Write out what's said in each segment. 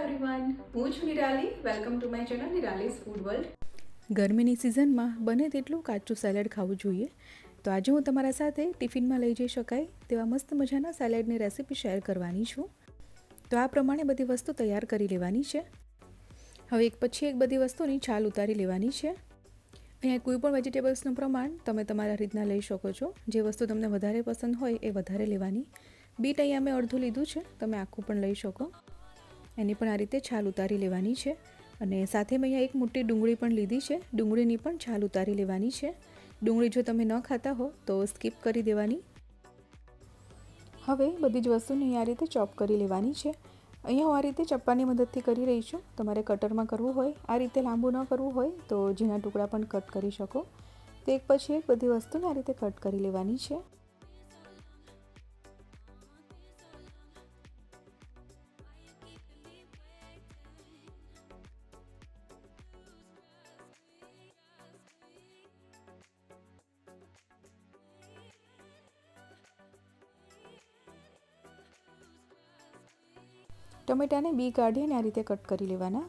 Everyone હું છું Nirali. Welcome to my channel નિરાલીઝ food world ગરમીની સિઝનમાં બને તેટલું કાચું સેલેડ ખાવું જોઈએ. તો આજે હું તમારા સાથે ટિફિનમાં લઈ જઈ શકાય તેવા મસ્ત મજાના સેલેડની રેસીપી શેર કરવાની છું. તો આ પ્રમાણે બધી વસ્તુ તૈયાર કરી લેવાની છે. હવે એક પછી એક બધી વસ્તુની છાલ ઉતારી લેવાની છે. અહીંયા કોઈ પણ વેજીટેબલ્સનું પ્રમાણ તમે તમારા રીતના લઈ શકો છો. જે વસ્તુ તમને વધારે પસંદ હોય એ વધારે લેવાની. બીટ અહીંયા મેં અડધું લીધું છે. તમે આખું પણ લઈ શકો. એની પણ આ રીતે છાલ ઉતારી લેવાની છે. અને સાથે મેં અહીંયા એક મોટી ડુંગળી પણ લીધી છે. ડુંગળીની પણ છાલ ઉતારી લેવાની છે. ડુંગળી જો તમે ન ખાતા હો, તો સ્કીપ કરી દેવાની. હવે બધી જ વસ્તુને આ રીતે ચોપ કરી લેવાની છે. અહીંયા હું આ રીતે ચપ્પાની મદદથી કરી રહી છું. તમારે કટરમાં કરવું હોય, આ રીતે લાંબુ ન કરવું હોય, તો ઝીણા ટુકડા પણ કટ કરી શકો. તો એક પછી એક બધી વસ્તુને આ રીતે કટ કરી લેવાની છે. ટમેટાને બી કાઢી અને આ રીતે કટ કરી લેવાના.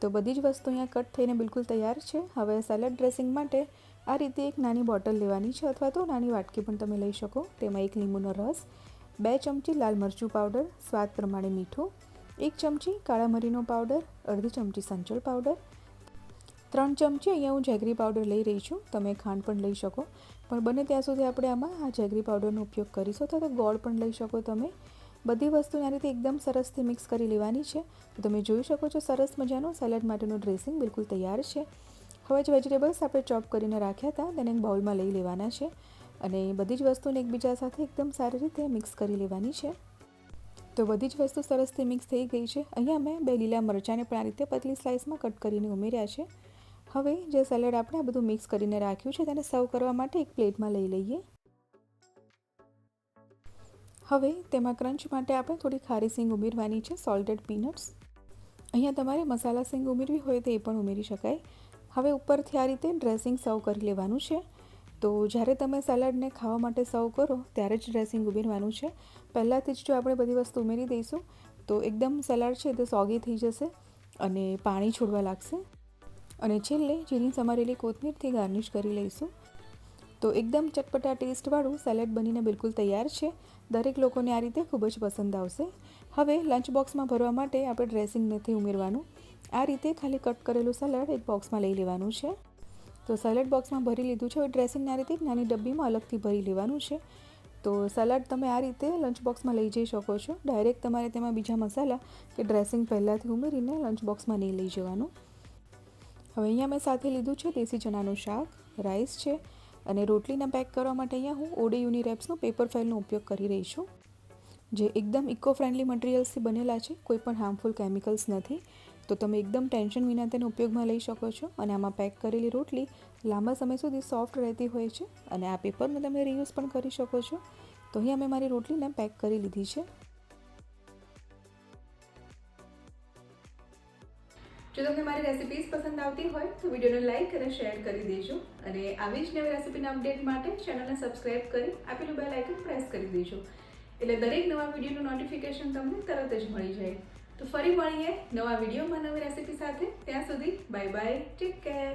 તો બધી જ વસ્તુ અહીંયા કટ થઈને બિલકુલ તૈયાર છે. હવે સલાડ ડ્રેસિંગ માટે આ રીતે એક નાની બોટલ લેવાની છે અથવા તો નાની વાટકી પણ તમે લઈ શકો. તેમાં એક લીંબુનો રસ, બે ચમચી લાલ મરચું પાવડર, સ્વાદ પ્રમાણે મીઠું, એક ચમચી કાળા મરીનો પાવડર, અડધી ચમચી સંચળ પાવડર, ત્રણ ચમચી અહીંયા હું જેગરી પાવડર લઈ રહી છું. તમે ખાંડ પણ લઈ શકો. પણ બને ત્યાં સુધી આપણે આમાં આ જેગરી પાવડરનો ઉપયોગ કરીશું અથવા તો ગોળ પણ લઈ શકો તમે. બધી વસ્તુને આ રીતે એકદમ સરસથી મિક્સ કરી લેવાની છે. તો તમે જોઈ શકો છો સરસ મજાનું સલાડ માટેનું ડ્રેસિંગ બિલકુલ તૈયાર છે. હવે જ વેજીટેબલ્સ આપણે ચોપ કરીને રાખ્યા હતા, તેને એક બાઉલમાં લઈ લેવાના છે અને બધી જ વસ્તુને એકબીજા સાથે એકદમ સારી રીતે મિક્સ કરી લેવાની છે. તો બધી જ વસ્તુ સરસથી મિક્સ થઈ ગઈ છે. અહીંયા મેં બે લીલા મરચાંને પણ આ રીતે પતલી સ્લાઇસમાં કટ કરીને ઉમેર્યા છે. હવે જે સલાડ આપણે આ બધું મિક્સ કરીને રાખ્યું છે તેને સર્વ કરવા માટે એક પ્લેટમાં લઈ લઈએ. હવે તેમાં ક્રંચ માટે આપણે થોડી ખારી સિંગ ઉમેરવાની છે સોલ્ટેડ પીનટ્સ અહીંયા તમારે મસાલા સિંગ ઉમેરવી હોય તો એ પણ ઉમેરી શકાય. હવે ઉપરથી આ રીતે ડ્રેસિંગ સર્વ કરી લેવાનું છે. તો જ્યારે તમે સલાડને ખાવા માટે સર્વ કરો, ત્યારે જ ડ્રેસિંગ ઉમેરવાનું છે. પહેલાંથી જ જો આપણે બધી વસ્તુ ઉમેરી દઈશું, તો એકદમ સલાડ છે તે સોગી થઈ જશે અને પાણી છોડવા લાગશે. અને છેલ્લે ઝીણી સમારેલી કોથમીરથી ગાર્નિશ કરી લઈશું. તો એકદમ ચટપટા ટેસ્ટવાળું સેલેડ બનીને બિલકુલ તૈયાર છે. દરેક લોકોને આ રીતે ખૂબ જ પસંદ આવશે. હવે લંચ બોક્સમાં ભરવા માટે આપણે ડ્રેસિંગ નથી ઉમેરવાનું. આ રીતે ખાલી કટ કરેલું સલાડ એક બોક્સમાં લઈ લેવાનું છે. તો સલાડ બોક્સમાં ભરી લીધું છે. હવે ડ્રેસિંગને આ રીતે નાની ડબ્બીમાં અલગથી ભરી લેવાનું છે. તો સલાડ તમે આ રીતે લંચ બોક્સમાં લઈ જઈ શકો છો. ડાયરેક્ટ તમારે તેમાં બીજા મસાલા કે ડ્રેસિંગ પહેલાંથી ઉમેરીને લંચ બોક્સમાં નહીં લઈ જવાનું. હવે અહીંયા મેં સાથે લીધું છે દેશી ચણાનું શાક રાઈસ છે. અને રોટલીને પેક કરવા માટે અહીંયા હું ઓડે યુનિરેપ્સનો પેપર ફાઇલનો ઉપયોગ કરી રહી છું, જે એકદમ ઇકો ફ્રેન્ડલી મટીરિયલ્સથી બનેલા છે, કોઈ પણ હાર્મફુલ કેમિકલ્સ નથી. તો તમે એકદમ ટેન્શન વિના તેને ઉપયોગમાં લઈ શકો છો અને આમાં પેક કરેલી રોટલી લાંબા સમય સુધી સોફ્ટ રહેતી હોય છે અને આ પેપરને તમે રીયુઝ પણ કરી શકો છો. તો અહીંયા મેં મારી રોટલીને પેક કરી લીધી છે. જો તમને મારી રેસિપીઝ પસંદ આવતી હોય, તો વિડીયોને લાઇક અને શેર કરી દેજો. અને આવી જ નવી રેસિપીના અપડેટ માટે ચેનલને સબસ્ક્રાઇબ કરી, આપેલું બેલ આઇકન પ્રેસ કરી દેજો. એટલે દરેક નવા વિડીયોનું નોટિફિકેશન તમને તરત જ મળી જાય. તો ફરી મળીએ નવા વિડીયોમાં નવી રેસિપી સાથે. ત્યાં સુધી બાય બાય ટેક કેર